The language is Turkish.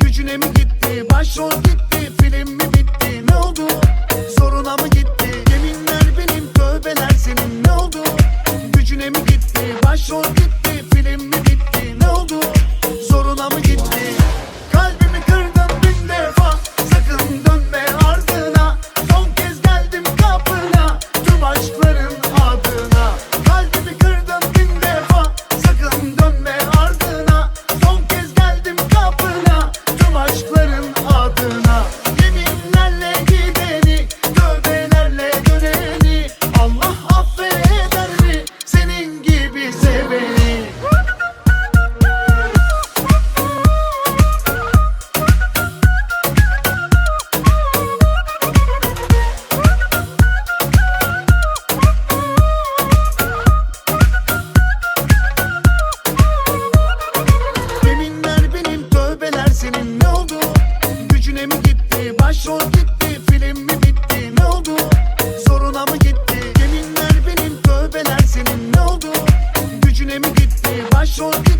Gücüne mi gitti? Başrol gitti. Film mi bitti? Ne oldu? Zoruna Film mi bitti ne oldu? Zoruna mı gitti? Yeminler benim tövbeler senin ne oldu? Gücüne mi gitti? Başrol gitti